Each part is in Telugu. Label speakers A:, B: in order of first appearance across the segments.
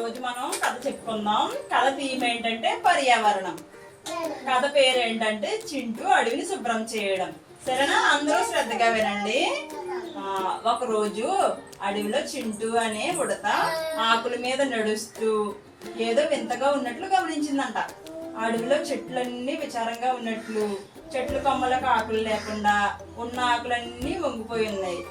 A: రోజు మనం కథ చెప్పుకుందాం. కథ థీమ్ ఏంటంటే పర్యావరణం. కథ పేరు ఏంటంటే చింటూ అడవిని శుభ్రం చేయడం. సరేనా? అందరూ శ్రద్ధగా వినండి. ఒకరోజు ఒక రోజు అడవిలో చింటూ అనే ఉడత ఆకుల మీద నడుస్తూ ఏదో వింతగా ఉన్నట్లు గమనించిందంట. అడవిలో చెట్లన్నీ విచారంగా ఉన్నట్లు చెట్లు కొమ్మలకు ఆకులు లేకుండా ఉన్న ఆకులన్నీ వంగిపోయి ఉన్నాయి.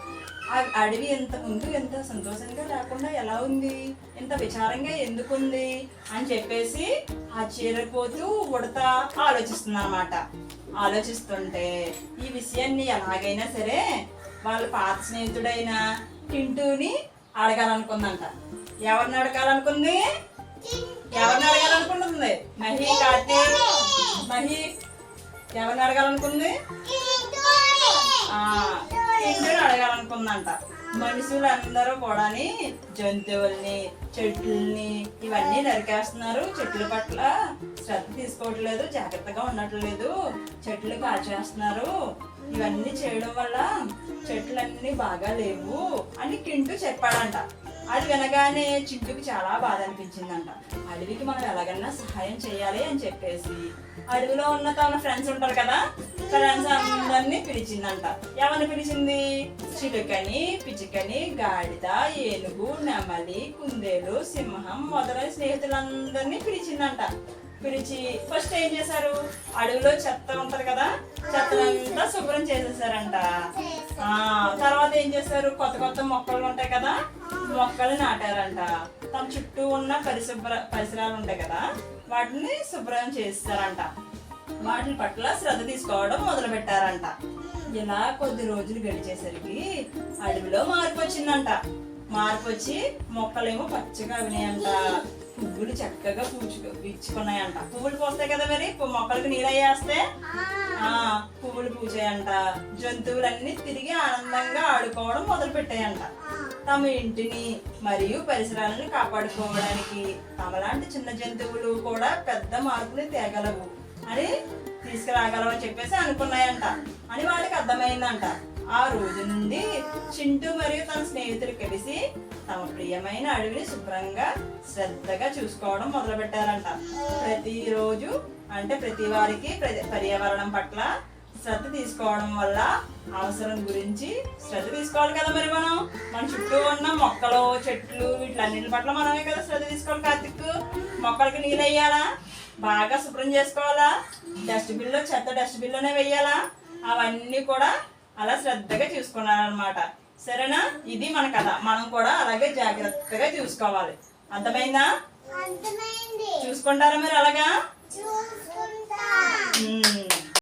A: ఆ అడవి ఎంత ముందు ఎంత సంతోషంగా లేకుండా ఎలా ఉంది ఇంత విచారంగా ఎందుకు ఉంది అని చెప్పేసి ఆశ్చర్యపోతూ ఉడత ఆలోచిస్తుంది అనమాట ఆలోచిస్తుంటే ఈ విషయాన్ని ఎలాగైనా సరే వాళ్ళ పాత స్నేహితుడైన టింటూని అడగాలనుకుందంట. ఎవరిని అడగాలనుకుంది? ఎవరిని అడగాలనుకుంటుంది? మహి కార్తీక్ మహి ఎవరిని అడగాలనుకుంది? ఆ. ఉందంట. మనుషులందరూ కూడాని జంతువుల్ని చెట్లని ఇవన్నీ నరికేస్తున్నారు. చెట్ల పట్ల శ్రద్ధ తీసుకోవట్లేదు జాగ్రత్తగా ఉండట్లేదు. చెట్లు కాచేస్తున్నారు ఇవన్నీ చేయడం వల్ల చెట్లన్నీ బాగా లేవు అని కింటూ చెప్పాడంట. అది వినగానే చింటుకి చాలా బాధ అనిపించిందంట. అడవికి మనం ఎలాగన్నా సహాయం చేయాలి అని చెప్పేసి. అడవిలో ఉన్న తన ఫ్రెండ్స్ ఉంటారు కదా అందరినీ పిలిచిందంట. ఎవరిని పిలిచింది? చిలుకని పిచికని గాడిద ఏనుగు నెమలి కుందేలు సింహం మొదలైన స్నేహితులందరినీ పిలిచిందంట. పిలిచి ఫస్ట్ ఏం చేశారు? అడవిలో చెత్త ఉంటది కదా చెత్తనంతా శుభ్రం చేసేసారంట. ఆ తర్వాత ఏం చేశారు? కొత్త కొత్త మొక్కలు ఉంటాయి కదా మొక్కలు నాటారంట. తన చుట్టూ ఉన్న పరిశుభ్ర పరిసరాలు ఉంటాయి కదా వాటిని శుభ్రం చేస్తారంట వాటి పట్ల శ్రద్ధ తీసుకోవడం మొదలు పెట్టారంట ఇలా కొద్ది రోజులు గడిచేసరికి అడవిలో మార్పు వచ్చిందంట. మార్పు వచ్చి మొక్కలేమో పచ్చగా వినాయంట పువ్వులు చక్కగా పూచుకు ఇచ్చుకున్నాయంట పువ్వులు పోస్తాయి కదా మరి? మొక్కలకు నీళ్ళు అయ్యేస్తే ఆ పువ్వులు పూచాయంట. జంతువులన్నీ తిరిగి ఆనందంగా ఆడుకోవడం మొదలు పెట్టాయంట తమ ఇంటిని మరియు పరిసరాలను కాపాడుకోవడానికి తమలాంటి చిన్న జంతువులు కూడా పెద్ద మార్పుని తేగలవు. అని తీసుకురాగలవు చెప్పేసి అనుకున్నాయంట. అని వాడికి అర్థమైందంట. ఆ రోజు నుండి చింటూ మరియు తన స్నేహితులు కలిసి తమ ప్రియమైన అడవిని శుభ్రంగా శ్రద్ధగా చూసుకోవడం మొదలుపెట్టారంట. ప్రతిరోజు అంటే ప్రతి వారికి ప్ర- పర్యావరణం పట్ల శ్రద్ధ తీసుకోవడం వల్ల అవసరం గురించి శ్రద్ధ తీసుకోవాలి కదా మరి మనం? మన చుట్టూ ఉన్న మొక్కలు చెట్లు వీటిలన్నిటి పట్ల మనమే కదా శ్రద్ధ తీసుకోవాలి కార్తిక్. మొక్కలకి నీళ్ళు వేయాలా? బాగా శుభ్రం చేసుకోవాలా? డస్ట్బిన్లో చెత్త డస్ట్బిన్లోనే వెయ్యాలా? అవన్నీ కూడా అలా శ్రద్ధగా చూసుకున్నారనమాట సరేనా? ఇది మన కథ. మనం కూడా అలాగే జాగ్రత్తగా చూసుకోవాలి. అర్థమైందా? చూసుకుంటారా మీరు అలాగా?